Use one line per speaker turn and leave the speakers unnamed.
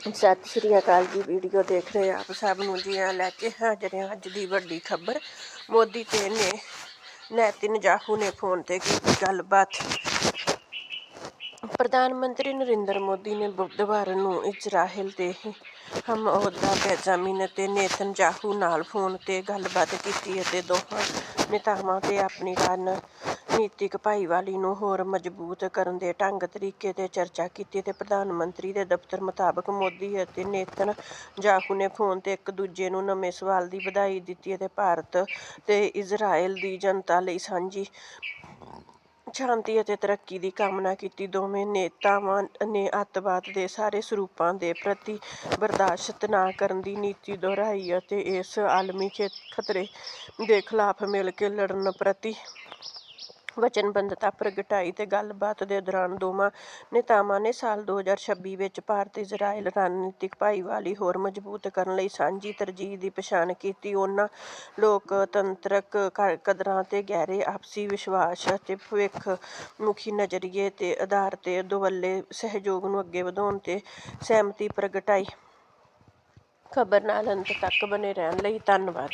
ਸਤਿ ਸ਼੍ਰੀ ਅਕਾਲ ਜੀ ਵੀਡੀਓ ਦੇਖ ਰਹੇ ਆਪ ਸਭ ਨੂੰ ਜੀ ਆ ਲੈ ਕੇ ਹਾਜ਼ਰ ਹਾਂ ਅੱਜ ਦੀ ਵੱਡੀ ਖਬਰ, ਮੋਦੀ ਤੇ ਨੇ ਨੈਤਨਯਾਹੂ ਨੇ ਫੋਨ ਤੇ ਕੀਤੀ ਗੱਲਬਾਤ। ਪ੍ਰਧਾਨ ਮੰਤਰੀ ਨਰਿੰਦਰ ਮੋਦੀ ਨੇ ਬੁੱਧਵਾਰ ਨੂੰ ਇਜ਼ਰਾਈਲ ਦੇ ਹਮਅਹੁਦਾ ਬੈਂਜਾਮਿਨ ਤੇ ਨੇਤਨਯਾਹੂ ਨਾਲ ਫੋਨ ਤੇ ਗੱਲਬਾਤ ਕੀਤੀ ਅਤੇ ਦੋਹਾਂ ਨੇਤਾਵਾਂ ਤੇ ਆਪਣੀ ਨੀਤਿਕ ਭਾਈਵਾਲੀ ਨੂੰ ਹੋਰ ਮਜ਼ਬੂਤ ਕਰਨ ਦੇ ਢੰਗ ਤਰੀਕੇ ਤੇ ਚਰਚਾ ਕੀਤੀ ਤੇ ਪ੍ਰਧਾਨ ਮੰਤਰੀ ਦੇ ਦਫ਼ਤਰ ਮੁਤਾਬਕ ਮੋਦੀ ਅਤੇ ਨੇਤਨਯਾਹੂ ਨੇ ਫੋਨ ਤੇ ਇੱਕ ਦੂਜੇ ਨੂੰ ਨਵੇਂ ਸਾਲ ਦੀ ਵਧਾਈ ਦਿੱਤੀ ਅਤੇ ਭਾਰਤ ਤੇ ਇਜ਼ਰਾਈਲ ਦੀ ਜਨਤਾ ਲਈ ਸਾਂਝੀ ਸ਼ਾਂਤੀ ਅਤੇ ਤਰੱਕੀ ਦੀ ਕਾਮਨਾ ਕੀਤੀ। ਦੋਵੇਂ ਨੇਤਾਵਾਂ ਨੇ ਅੱਤਵਾਦ ਦੇ ਸਾਰੇ ਸਰੂਪਾਂ ਦੇ ਪ੍ਰਤੀ ਬਰਦਾਸ਼ਤ ਨਾ ਕਰਨ ਦੀ ਨੀਤੀ ਦੁਹਰਾਈ ਅਤੇ ਇਸ ਆਲਮੀ ਖੇ- ਖਤਰੇ ਦੇ ਖਿਲਾਫ ਮਿਲ ਕੇ ਲੜਨ ਪ੍ਰਤੀ ਵਚਨਬੱਧਤਾ ਪ੍ਰਗਟਾਈ ਤੇ ਗੱਲਬਾਤ ਦੇ ਦੌਰਾਨ ਦੋਵਾਂ ਨੇਤਾਵਾਂ ਨੇ ਸਾਲ 2026 ਵਿੱਚ ਭਾਰਤ ਇਜ਼ਰਾਈਲ ਰਣਨੀਤਿਕ ਭਾਈਵਾਲੀ ਹੋਰ ਮਜ਼ਬੂਤ ਕਰਨ ਲਈ ਸਾਂਝੀ ਤਰਜੀਹ ਦੀ ਪਛਾਣ ਕੀਤੀ। ਉਨ੍ਹਾਂ ਲੋਕਤੰਤਰਕ ਕ- ਕਦਰਾਂ ਤੇ ਗਹਿਰੇ ਆਪਸੀ ਵਿਸ਼ਵਾਸ ਅਤੇ ਭਵਿੱਖ ਮੁਖੀ ਨਜ਼ਰੀਏ ਦੇ ਆਧਾਰ ਤੇ ਦੁਵੱਲੇ ਸਹਿਯੋਗ ਨੂੰ ਅੱਗੇ ਵਧਾਉਣ ਤੇ ਸਹਿਮਤੀ ਪ੍ਰਗਟਾਈ। ਖਬਰ ਨਾਲ ਅੰਤ ਤੱਕ ਬਣੇ ਰਹਿਣ ਲਈ ਧੰਨਵਾਦ।